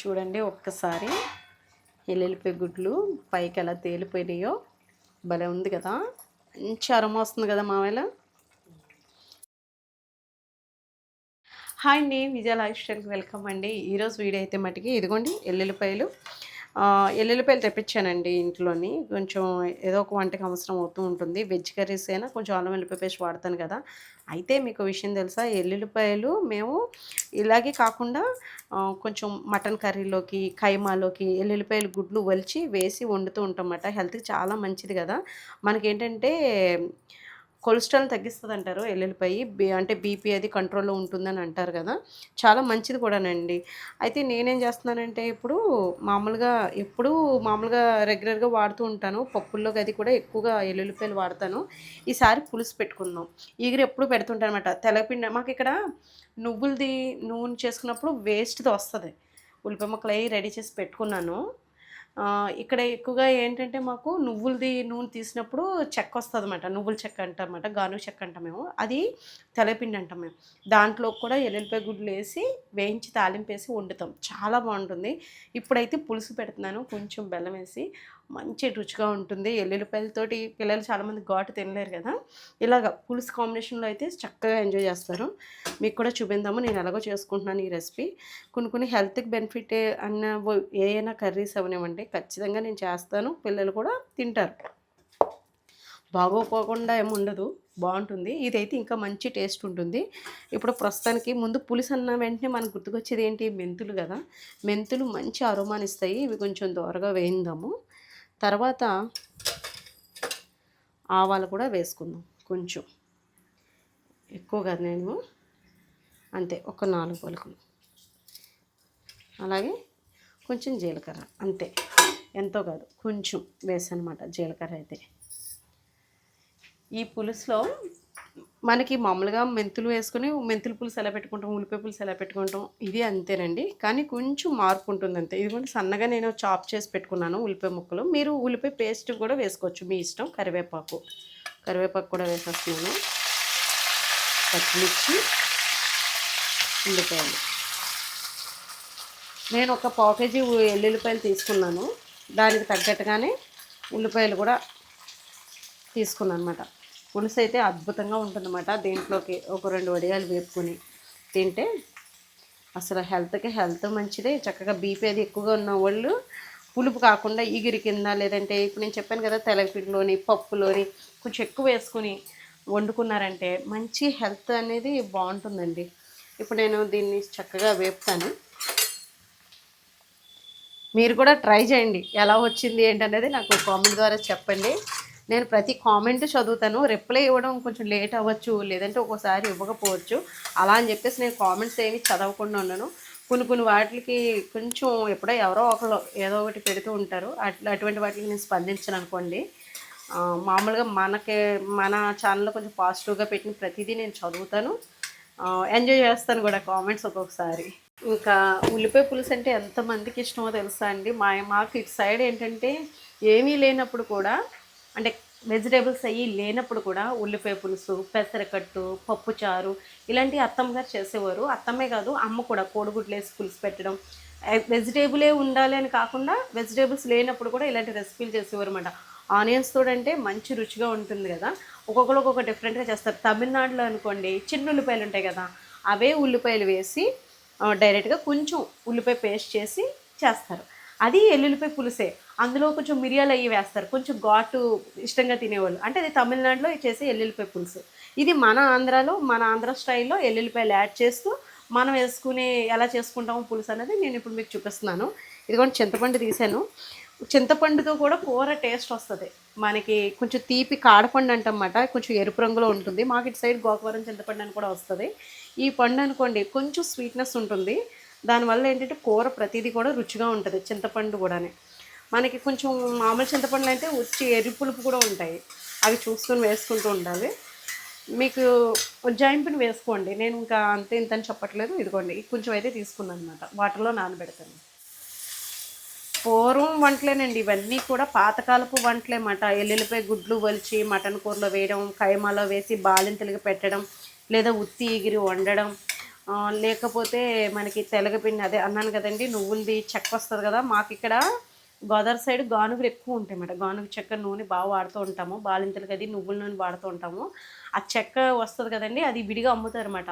చూడండి ఒక్కసారి ఎల్లుల్లిపాయ గుడ్లు పైకి ఎలా తేలిపోయినాయో. భలే ఉంది కదా. మంచి అరమ వస్తుంది కదా మావేళ హాయ్ అండి విజయ లైఫ్ స్టైల్కి వెల్కమ్ అండి. ఈరోజు వీడియో అయితే మటుకి ఇదిగోండి ఎల్లుల్లిపాయలు ఎల్లుల్లిపాయలు తెప్పించానండి ఇంట్లోని. కొంచెం ఏదో ఒక వంటకి అవసరం అవుతూ ఉంటుంది. వెజ్ కర్రీస్ అయినా కొంచెం అల్లం ఎల్లిపాయ పేస్ట్ వాడతాను కదా. అయితే మీకు విషయం తెలుసా? ఎల్లుల్లిపాయలు మేము ఇలాగే కాకుండా కొంచెం మటన్ కర్రీలోకి కైమాలోకి ఎల్లుల్లిపాయలు గుడ్లు వలిచి వేసి వండుతూ ఉంటాం అన్నమాట. హెల్త్కి చాలా మంచిది కదా. మనకేంటంటే కొలెస్ట్రాల్ తగ్గిస్తుంది అంటారు ఎల్లుల్లిపాయి బీ అంటే బీపీ అది కంట్రోల్లో ఉంటుందని అంటారు కదా. చాలా మంచిది కూడానండి. అయితే నేనేం చేస్తున్నానంటే ఇప్పుడు మామూలుగా ఎప్పుడూ మామూలుగా రెగ్యులర్గా వాడుతూ ఉంటాను. పప్పుల్లోకి అది కూడా ఎక్కువగా ఎల్లుల్లిపాయలు వాడతాను. ఈసారి పులుసు పెట్టుకుందాం. ఈగిరి ఎప్పుడు పెడుతుంటాను అనమాట తెల్లపిండి మాకు ఇక్కడ నువ్వులది నూనె చేసుకున్నప్పుడు వేస్ట్ది వస్తుంది. ఉల్లిపాయ ముక్కలు రెడీ చేసి పెట్టుకున్నాను. ఇక్కడ ఎక్కువగా ఏంటంటే మాకు నువ్వులది నూనె తీసినప్పుడు చెక్క వస్తుంది అనమాట నువ్వుల చెక్క అంటామన్నమాట గాను చెక్క అంటాం మేము. అది తెలపిండి అంటాం మేము. దాంట్లో కూడా ఎల్లుల్లిపాయ గుడ్లు వేసి వేయించి తాలింపేసి వండుతాం. చాలా బాగుంటుంది. ఇప్పుడైతే పులుసు పెడుతున్నాను. కొంచెం బెల్లం వేసి మంచి రుచిగా ఉంటుంది. ఎల్లుల్లిపాయలతోటి పిల్లలు చాలామంది ఘాటు తినలేరు కదా. ఇలాగ పులుసు కాంబినేషన్లో అయితే చక్కగా ఎంజాయ్ చేస్తారు. మీకు కూడా చూపిందాము. నేను ఎలాగో చేసుకుంటున్నాను ఈ రెసిపీ. కొన్ని కొన్ని హెల్త్కి బెనిఫిట్ అన్న వ- ఏ అయినా కర్రీస్ అవనివ్వండి. ఖచ్చితంగా నేను చేస్తాను. పిల్లలు కూడా తింటారు. బాగోపోకుండా ఏముండదు బాగుంటుంది. ఇదైతే ఇంకా మంచి టేస్ట్ ఉంటుంది. ఇప్పుడు ప్రస్తుతానికి ముందు పులుసు అన్న వెంటనే మనకు గుర్తుకొచ్చేది ఏంటి? మెంతులు కదా. మెంతులు మంచి అరుమానిస్తాయి. ఇవి కొంచెం దోరగా వేయిందాము. తర్వాత ఆవాలు కూడా వేసుకుందాం కొంచెం. ఎక్కువ కాదు నేను. అంతే. ఒక నాలుగు పలుకులు. అలాగే కొంచెం జీలకర్ర అంతే. ఎంతో కాదు కొంచెం వేసనమాట జీలకర్ర అయితే. ఈ పులుసులో మనకి మామూలుగా మెంతులు వేసుకుని మెంతులు పులుసు ఎలా పెట్టుకుంటాం ఉల్లిపాయ పులుసు ఎలా పెట్టుకుంటాం ఇది అంతేనండి. కానీ కొంచెం మార్పు ఉంటుంది అంతే. ఇదిగోండి సన్నగా నేను చాప్ చేసి పెట్టుకున్నాను ఉల్లిపాయ ముక్కలు. మీరు ఉల్లిపాయ పేస్ట్ కూడా వేసుకోవచ్చు మీ ఇష్టం. కరివేపాకు కరివేపాకు కూడా వేసేస్తున్నాను. పచ్చిమిర్చి ఉల్లిపాయలు. నేను ఒక పావు కేజీ ఎల్లుల్లిపాయలు తీసుకున్నాను. దానికి తగ్గట్టుగానే ఉల్లిపాయలు కూడా తీసుకున్నాను అనమాట పులుసు అయితే అద్భుతంగా ఉంటుందన్నమాట. దీంట్లోకి ఒక రెండు వడియాలు వేపుకొని తింటే అసలు హెల్త్కి హెల్త్ మంచిదే. చక్కగా బీపీ అది ఎక్కువగా ఉన్న వాళ్ళు పులుపు కాకుండా ఈగిరి కింద లేదంటే ఇప్పుడు నేను చెప్పాను కదా తెలపిండిలోని పప్పులోని కొంచెం ఎక్కువ వేసుకుని వండుకున్నారంటే మంచి హెల్త్ అనేది బాగుంటుందండి. ఇప్పుడు నేను దీన్ని చక్కగా వేపుతాను. మీరు కూడా ట్రై చేయండి. ఎలా వచ్చింది ఏంటనేది నాకు కామెంట్ ద్వారా చెప్పండి. నేను ప్రతి కామెంట్ చదువుతాను. రిప్లై ఇవ్వడం కొంచెం లేట్ అవ్వచ్చు లేదంటే ఒక్కోసారి ఇవ్వకపోవచ్చు. అలా అని చెప్పేసి నేను కామెంట్స్ ఏమి చదవకుండా ఉన్నాను కొన్ని కొన్ని వాటికి కొంచెం ఎప్పుడో ఎవరో ఒకరు ఏదో ఒకటి పెడుతూ ఉంటారు. అట్లా అటువంటి వాటికి నేను స్పందించను అనుకోండి. మామూలుగా మనకి మన ఛానల్లో కొంచెం పాజిటివ్గా పెట్టిన ప్రతిదీ నేను చదువుతాను. ఎంజాయ్ చేస్తాను కూడా కామెంట్స్ ఒక్కొక్కసారి. ఇంకా ఉల్లిపాయ పులుసు అంటే ఎంతమందికి ఇష్టమో తెలుసా అండి? మా మాకు ఇటు సైడ్ ఏంటంటే ఏమీ లేనప్పుడు కూడా అంటే వెజిటేబుల్స్ అయ్యి లేనప్పుడు కూడా ఉల్లిపాయ పులుసు పెసరకట్టు పప్పుచారు ఇలాంటివి అత్తమ్మ గారు చేసేవారు. అత్తమ్మే కాదు అమ్మ కూడా కోడిగుడ్లు వేసి పులుసు పెట్టడం. వెజిటేబులే ఉండాలి అని కాకుండా వెజిటేబుల్స్ లేనప్పుడు కూడా ఇలాంటి రెసిపీలు చేసేవారు అనమాట ఆనియన్స్ తోడంటే మంచి రుచిగా ఉంటుంది కదా. ఒక్కొక్కరు ఒక్కొక్క డిఫరెంట్గా చేస్తారు. తమిళనాడులో అనుకోండి చిన్న ఉల్లిపాయలు ఉంటాయి కదా అవే ఉల్లిపాయలు వేసి డైరెక్ట్గా కొంచెం ఉల్లిపాయ పేస్ట్ చేసి చేస్తారు. అది ఎల్లుల్లిపాయ పులుసే. అందులో కొంచెం మిరియాలు అవి వేస్తారు. కొంచెం ఘాటు ఇష్టంగా తినేవాళ్ళు. అంటే అది తమిళనాడులో చేసే ఎల్లుల్లిపాయ పులుసు. ఇది మన ఆంధ్రాలో మన ఆంధ్ర స్టైల్లో ఎల్లుల్లిపాయలు యాడ్ చేస్తూ మనం వేసుకునే ఎలా చేసుకుంటాము పులుసు అనేది నేను ఇప్పుడు మీకు చూపిస్తున్నాను. ఇదిగోండి చింతపండు తీసాను. చింతపండుతో కూడా కూర టేస్ట్ వస్తుంది. మనకి కొంచెం తీపి కాడపండు అంటమాట. కొంచెం ఎరుపు రంగులో ఉంటుంది. మాకు ఇటు సైడ్ గోకవరం చింతపండు అని కూడా వస్తుంది. ఈ పండు అనుకోండి కొంచెం స్వీట్నెస్ ఉంటుంది. దానివల్ల ఏంటంటే కూర ప్రతిదీ కూడా రుచిగా ఉంటుంది చింతపండు కూడానే. మనకి కొంచెం మామూలు చింతపండులు అయితే వచ్చి ఎరుపులుపు కూడా ఉంటాయి. అవి చూసుకొని వేసుకుంటూ ఉండాలి. మీకు జాయింపుని వేసుకోండి. నేను ఇంకా అంతే ఇంత అని చెప్పట్లేదు. ఇదిగోండి కొంచెం అయితే తీసుకున్నాను అనమాట వాటర్లో నానబెడతాను. పూర్వం వంటలేనండి. ఇవన్నీ కూడా పాతకాలపు వంటలేమాట ఎల్లుల్లిపై గుడ్లు వలిచి మటన్ కూరలో వేయడం కైమాలో వేసి బాలింతలుగా పెట్టడం లేదా ఉత్తి ఎగిరి వండడం లేకపోతే మనకి తెలగపిండి అదే అన్నాను కదండి నువ్వులది చెక్క వస్తుంది కదా మాకు ఇక్కడ గోదావరి సైడ్ గానుగులు ఎక్కువ ఉంటాయి అన్నమాట. గానుగు చెక్క నూనె బాగా వాడుతూ ఉంటాము. బాలింతలకి అది నువ్వుల నూనె వాడుతూ ఉంటాము. ఆ చెక్క వస్తుంది కదండి అది విడిగా అమ్ముతారు అనమాట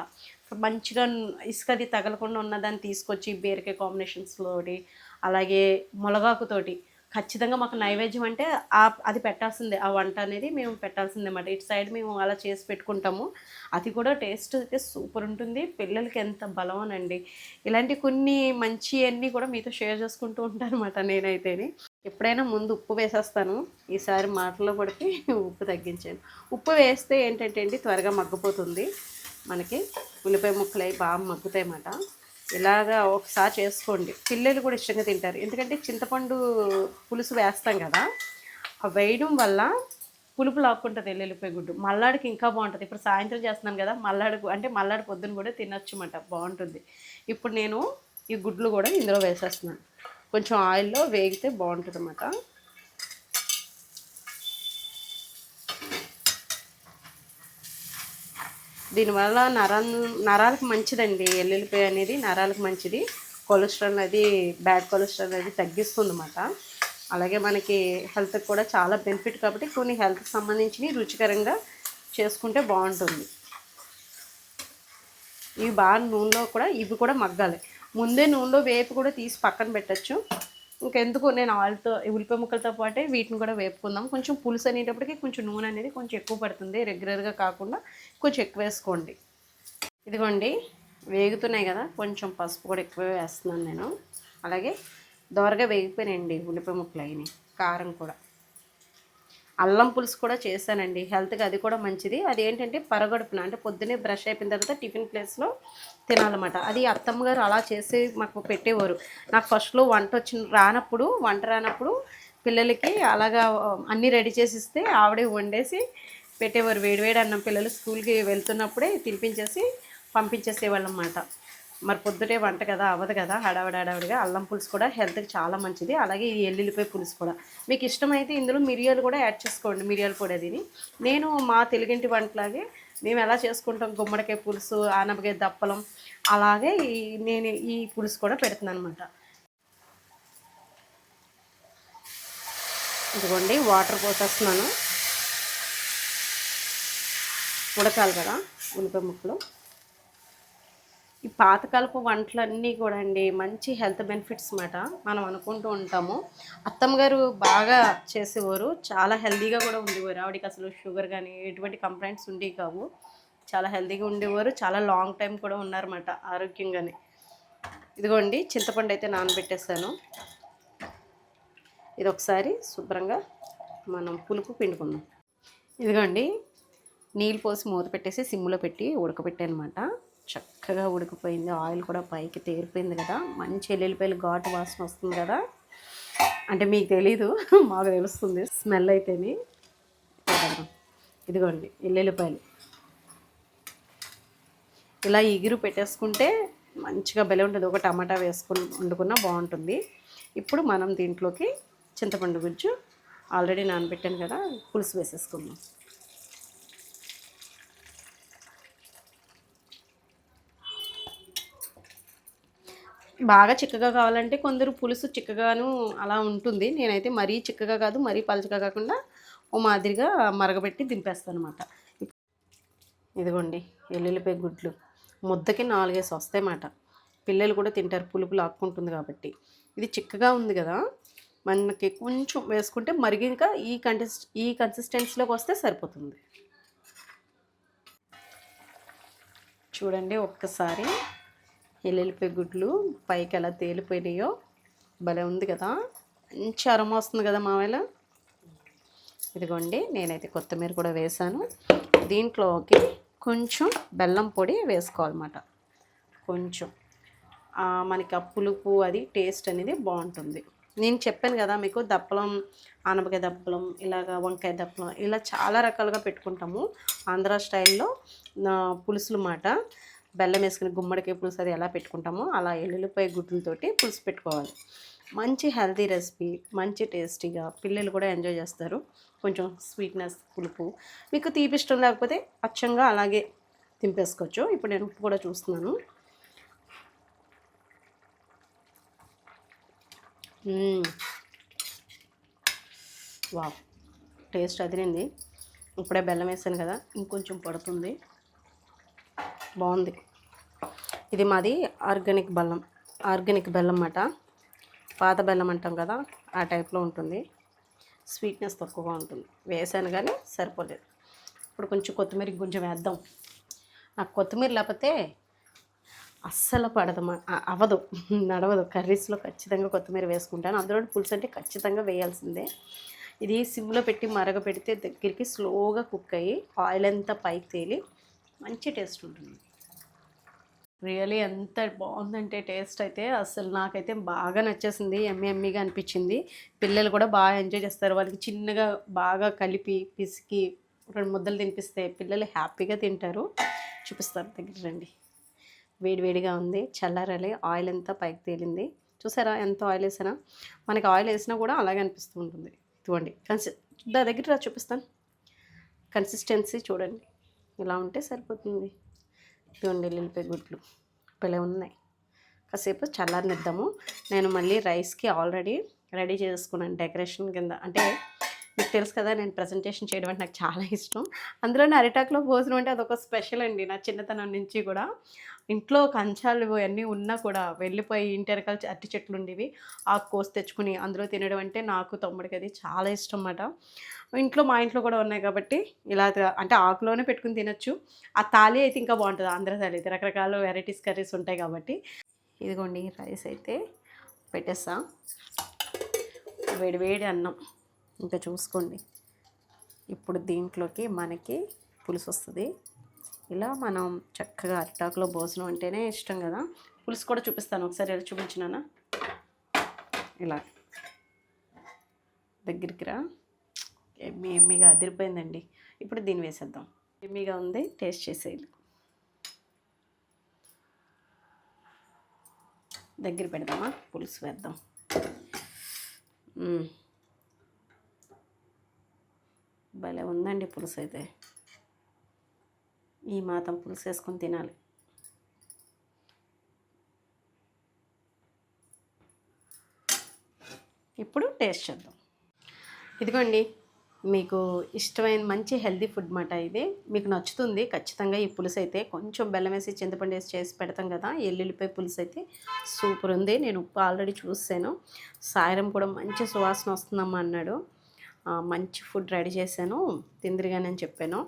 మంచిగా ఇసుక అది తగలకుండా ఉన్నదాన్ని తీసుకొచ్చి బీరకాయ కాంబినేషన్స్లోటి అలాగే మునగాకుతోటి ఖచ్చితంగా మాకు నైవేద్యం అంటే ఆ అది పెట్టాల్సిందే. ఆ వంట అనేది మేము పెట్టాల్సిందే అన్నమాట ఇటు సైడ్ మేము అలా చేసి పెట్టుకుంటాము. అది కూడా టేస్ట్ అయితే సూపర్ ఉంటుంది. పిల్లలకి ఎంత బలమనండి. ఇలాంటి కొన్ని మంచి అన్నీ కూడా మీతో షేర్ చేసుకుంటూ ఉంటాను అనమాట నేనైతేని. ఎప్పుడైనా ముందు ఉప్పు వేసేస్తాను. ఈసారి మాటలో పడితే ఉప్పు తగ్గించాను. ఉప్పు వేస్తే ఏంటంటే అండి త్వరగా మగ్గిపోతుంది. మనకి ఉల్లిపాయ ముక్కలు అవి బాగా మగ్గుతాయి అన్నమాట ఇలాగా ఒకసారి చేసుకోండి. పిల్లలు కూడా ఇష్టంగా తింటారు. ఎందుకంటే చింతపండు పులుసు వేస్తాం కదా ఆ వేయడం వల్ల పులుపు లాక్కుంటుంది ఎల్లుల్లిపాయ గుడ్డు. మల్లాడికి ఇంకా బాగుంటుంది. ఇప్పుడు సాయంత్రం చేస్తున్నాను కదా మల్లాడుకు అంటే మల్లాడి పొద్దున కూడా తినొచ్చు బాగుంటుంది. ఇప్పుడు నేను ఈ గుడ్లు కూడా ఇందులో వేసేస్తున్నాను. కొంచెం ఆయిల్లో వేగితే బాగుంటుంది అన్నమాట దీనివల్ల నరాలు నరాలకు మంచిదండి. ఎల్లుల్లిపాయ అనేది నరాలకు మంచిది. కొలెస్ట్రాల్ అది బ్యాడ్ కొలెస్ట్రాల్ అది తగ్గిస్తుంది అన్నమాట అలాగే మనకి హెల్త్కి కూడా చాలా బెనిఫిట్ కాబట్టి కొన్ని హెల్త్కి సంబంధించినవి రుచికరంగా చేసుకుంటే బాగుంటుంది. ఇవి బాగా నూనెలో కూడా ఇవి కూడా మగ్గాలి. ముందే నూనెలో వేపు కూడా తీసి పక్కన పెట్టచ్చు. ఇంకెందుకు నేను ఆయిల్తో ఉల్లిపాయ ముక్కలతో పాటే వీటిని కూడా వేపుకుందాం. కొంచెం పులుసు అనేటప్పటికి కొంచెం నూనె అనేది కొంచెం ఎక్కువ పడుతుంది. రెగ్యులర్గా కాకుండా కొంచెం ఎక్కువ వేసుకోండి. ఇదిగోండి వేగుతున్నాయి కదా కొంచెం పసుపు కూడా ఎక్కువ వేస్తున్నాను నేను. అలాగే దోరగా వేగిపోయినాయండి ఉల్లిపాయ ముక్కలు అయినాయి కారం కూడా. అల్లం పులుసు కూడా చేశానండి. హెల్త్కి అది కూడా మంచిది. అది ఏంటంటే పరగడుపున అంటే పొద్దునే బ్రష్ అయిపోయిన తర్వాత టిఫిన్ ప్లేస్లో తినాలన్నమాట. అది అత్తమ్మ గారు అలా చేసి మాకు పెట్టేవారు. నాకు ఫస్ట్లో వంట వచ్చిన రానప్పుడు వంట రానప్పుడు పిల్లలకి అలాగా అన్నీ రెడీ చేసి ఇస్తే ఆవిడే వండేసి పెట్టేవారు. వేడివేడి అన్నం పిల్లలు స్కూల్కి వెళ్తున్నప్పుడే తినిపించేసి పంపించేసేవాళ్ళు అన్నమాట మరి పొద్దుటే వంట కదా అవ్వదు కదా హడావిడి హడావిడిగా అల్లం పులుసు కూడా హెల్త్కి చాలా మంచిది. అలాగే ఈ ఎల్లుల్లిపాయ పులుసు కూడా. మీకు ఇష్టమైతే ఇందులో మిరియాలు కూడా యాడ్ చేసుకోండి మిరియాలు కూడా తిని నేను మా తెలుగింటి వంటలాగే మేము ఎలా చేసుకుంటాం గుమ్మడికాయ పులుసు ఆనపకాయ దప్పలం అలాగే ఈ నేను ఈ పులుసు కూడా పెడుతున్నాను అనమాట ఇదిగోండి వాటర్ పోసేస్తున్నాను. ఉడకాలి కదా ఉల్లిపాయ ముక్కలు. ఈ పాతకాలపు వంటలన్నీ కూడా అండి మంచి హెల్త్ బెనిఫిట్స్ మాట మనం అనుకుంటూ ఉంటాము. అత్తమ్మ గారు బాగా చేసేవారు. చాలా హెల్తీగా కూడా ఉండేవారు. ఆవిడకి అసలు షుగర్ కానీ ఎటువంటి కంప్లైంట్స్ ఉండేవి కావు. చాలా హెల్తీగా ఉండేవారు. చాలా లాంగ్ టైం కూడా ఉన్నారన్నమాట ఆరోగ్యంగానే. ఇదిగోండి చింతపండు అయితే నానబెట్టేసాను ఇది ఒకసారి శుభ్రంగా మనం పులుపు పిండుకుందాం. ఇదిగోండి నీళ్ళు పోసి మూత పెట్టేసి సిమ్లో పెట్టి ఉడకబెట్టానమాట చక్కగా ఉడికిపోయింది. ఆయిల్ కూడా పైకి తేరిపోయింది కదా. మంచి ఎల్లుల్లిపాయలు ఘాటు వాసన వస్తుంది కదా. అంటే మీకు తెలీదు మాకు తెలుస్తుంది. స్మెల్ అయితేనే ఇదిగోండి ఎల్లుల్లిపాయలు. ఇలా ఎగురు పెట్టేసుకుంటే మంచిగా బెల ఉంటుంది. ఒక టమాటా వేసుకుని వండుకున్నా బాగుంటుంది. ఇప్పుడు మనం దీంట్లోకి చింతపండు గుజ్జు ఆల్రెడీ నానబెట్టాను కదా. పులుసు వేసేసుకుందాం. బాగా చిక్కగా కావాలంటే కొందరు పులుసు చిక్కగాను అలా ఉంటుంది. నేనైతే మరీ చిక్కగా కాదు మరీ పలచగా కాకుండా ఓ మాదిరిగా మరగబెట్టి దింపేస్తాను అనమాట ఇదిగోండి ఎల్లుల్లిపాయ గుడ్లు. ముద్దకి నాలుగేసి వస్తాయన్నమాట. పిల్లలు కూడా తింటారు పులుపు లాక్కుంటుంది కాబట్టి. ఇది చిక్కగా ఉంది కదా మనకి కొంచెం వేసుకుంటే మరిగి ఇంకా ఈ కన్సిస్ ఈ కన్సిస్టెన్సీలోకి వస్తే సరిపోతుంది. చూడండి ఒక్కసారి. ఎల్లుల్లిపాయ గుడ్లు పైకి ఎలా తేలిపోయినాయో భలే ఉంది కదా. మంచి అరమ వస్తుంది కదా మావేళ ఇదిగోండి నేనైతే కొత్తిమీర కూడా వేసాను. దీంట్లోకి కొంచెం బెల్లం పొడి వేసుకోవాలన్నమాట. కొంచెం. మనకి ఆ పులుపు అది టేస్ట్ అనేది బాగుంటుంది. నేను చెప్పాను కదా మీకు దప్పలం ఆనపకాయ దప్పలం ఇలాగ వంకాయ దప్పలం ఇలా చాలా రకాలుగా పెట్టుకుంటాము ఆంధ్ర స్టైల్లో పులుసులు మాట. బెల్లం వేసుకుని గుమ్మడికాయ పులుసు అది ఎలా పెట్టుకుంటామో అలా ఎల్లుల్లిపాయ గుడ్లతోటి పులుసు పెట్టుకోవాలి. మంచి హెల్తీ రెసిపీ మంచి టేస్టీగా పిల్లలు కూడా ఎంజాయ్ చేస్తారు. కొంచెం స్వీట్నెస్ పులుపు మీకు తీపి ఇష్టం లేకపోతే అచ్చంగా అలాగే తింపేసుకోవచ్చు. ఇప్పుడు నేను ఉప్పు కూడా చూస్తున్నాను. వా టేస్ట్ అదిరింది. ఇప్పుడే బెల్లం వేసాను కదా ఇంకొంచెం పడుతుంది. బాగుంది. ఇది మాది ఆర్గానిక్ బెల్లం ఆర్గానిక్ బెల్లం అన్నమాట పాత బెల్లం అంటాం కదా ఆ టైప్లో ఉంటుంది. స్వీట్నెస్ తక్కువగా ఉంటుంది. వేసాను కానీ సరిపోలేదు. ఇప్పుడు కొంచెం కొత్తిమీర కొంచెం వేద్దాం. నాకు కొత్తిమీర లేకపోతే అస్సలు పడదు అవ్వదు. నడవదు. కర్రీస్లో ఖచ్చితంగా కొత్తిమీర వేసుకుంటాను. అందులో పులుసు అంటే ఖచ్చితంగా వేయాల్సిందే. ఇది సిమ్లో పెట్టి మరగ పెడితే దగ్గరికి స్లోగా కుక్ అయ్యి ఆయిల్ అంతా పైకి తేలి మంచి టేస్ట్ ఉంటుంది. రియలీ ఎంత బాగుందంటే టేస్ట్ అయితే అసలు నాకైతే బాగా నచ్చేసింది ఎమ్మె ఎమ్మిగా అనిపించింది. పిల్లలు కూడా బాగా ఎంజాయ్ చేస్తారు. వాళ్ళకి చిన్నగా బాగా కలిపి పిసికి రెండు ముద్దలు తినిపిస్తే పిల్లలు హ్యాపీగా తింటారు. చూపిస్తారు దగ్గర రండి. వేడివేడిగా ఉంది. చల్లారాలి. ఆయిల్ అంతా పైకి తేలింది. చూసారా ఎంత ఆయిల్ వేసినా? మనకి ఆయిల్ వేసినా కూడా అలాగే అనిపిస్తూ ఉంటుంది. ఇదిగోండి. కన్సి దా దగ్గర చూపిస్తాను. కన్సిస్టెన్సీ చూడండి. ఇలా ఉంటే సరిపోతుంది. ఇదిగోండి ఎల్లుల్లిపాయ గుడ్లు. భలే ఉన్నాయి. కాసేపు చల్లారనిద్దాము. నేను మళ్ళీ రైస్కి ఆల్రెడీ రెడీ చేసుకున్నాను డెకరేషన్ కింద. అంటే మీకు తెలుసు కదా నేను ప్రజెంటేషన్ చేయడం అంటే నాకు చాలా ఇష్టం. అందులోనే అరిటాకులో భోజనం అంటే అదొక స్పెషల్ అండి. నా చిన్నతనం నుంచి కూడా. ఇంట్లో కంచాలు అన్నీ ఉన్నా కూడా వెళ్ళిపోయి ఇంటి వెనకాల అరటి చెట్లు ఉండేవి. ఆకు కోసి తెచ్చుకుని అందులో తినడం అంటే నాకు తమ్ముడికి అది చాలా ఇష్టం అన్నమాట. ఇంట్లో మా ఇంట్లో కూడా ఉన్నాయి కాబట్టి ఇలా అంటే ఆకులోనే పెట్టుకుని తినొచ్చు. ఆ తాలి అయితే ఇంకా బాగుంటుంది ఆంధ్ర తాలి అయితే. రకరకాల వెరైటీస్ కర్రీస్ ఉంటాయి కాబట్టి. ఇదిగోండి రైస్ అయితే పెట్టేస్తా. వేడివేడి అన్నం. ఇంకా చూసుకోండి. ఇప్పుడు దీంట్లోకి మనకి పులుసు వస్తుంది. ఇలా మనం చక్కగా అరిటాకులో భోజనం అంటేనే ఇష్టం కదా. పులుసు కూడా చూపిస్తాను ఒకసారి ఎలా చూపించినానా? ఇలా. దగ్గరికి రా. ఎమ్మి ఎమ్మిగా అదిరిపోయిందండి. ఇప్పుడు దీన్ని వేసేద్దాం. ఎమ్మిగా ఉంది టేస్ట్ చేసేయాలి దగ్గర పెడదామా? పులుసు వేద్దాం. భలే ఉందండి పులుసు అయితే. ఈ మాతం పులుసు వేసుకొని తినాలి. ఇప్పుడు టేస్ట్ చేద్దాం. ఇదిగోండి మీకు ఇష్టమైన మంచి హెల్తీ ఫుడ్ మాట ఇది. మీకు నచ్చుతుంది. ఖచ్చితంగా ఈ పులుసు అయితే కొంచెం బెల్లం వేసి చింతపండు వేసి చేసి పెడతాం కదా ఎల్లుల్లిపాయ పులుసు అయితే సూపర్ ఉంది. నేను ఉప్పు ఆల్రెడీ చూసాను సాయరం కూడా మంచి సువాసన వస్తుందమ్మా అన్నాడు. మంచి ఫుడ్ రెడీ చేశాను. తిందిరిగానని చెప్పాను.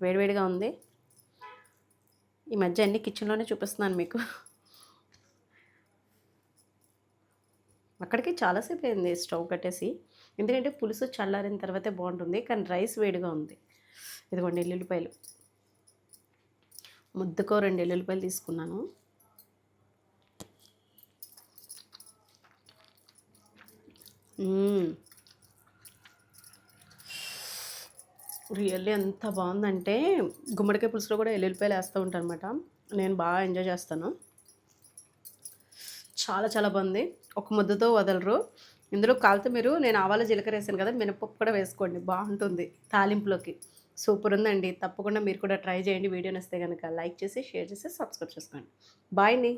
వేడివేడిగా ఉంది. ఈ మధ్య అన్ని కిచెన్లోనే చూపిస్తున్నాను మీకు. అక్కడికి చాలాసేపు అయింది స్టవ్ కట్టేసి. ఎందుకంటే పులుసు చల్లారిన తర్వాతే బాగుంటుంది కానీ రైస్ వేడిగా ఉంది. ఇదిగోండి ఎల్లుల్లిపాయలు. ముద్దకో రెండు ఎల్లుల్లిపాయలు తీసుకున్నాను. రియల్లీ ఎంత బాగుందంటే గుమ్మడికాయ పులుసులో కూడా ఎల్లుల్లిపాయలు వేస్తూ ఉంటాను అనమాట నేను బాగా ఎంజాయ్ చేస్తాను. చాలా చాలా బాగుంది. ఒక ముద్దతో వదలరు. ఇందులో కాలితే మీరు నేను ఆవాల జీలకర్ర వేసాను కదా మినపప్పు కూడా వేసుకోండి. బాగుంటుంది తాలింపులోకి. సూపర్ ఉందండి. తప్పకుండా మీరు కూడా ట్రై చేయండి. వీడియో నచ్చితే కనుక లైక్ చేసి షేర్ చేసి సబ్స్క్రైబ్ చేసుకోండి. బాయ్ అండి.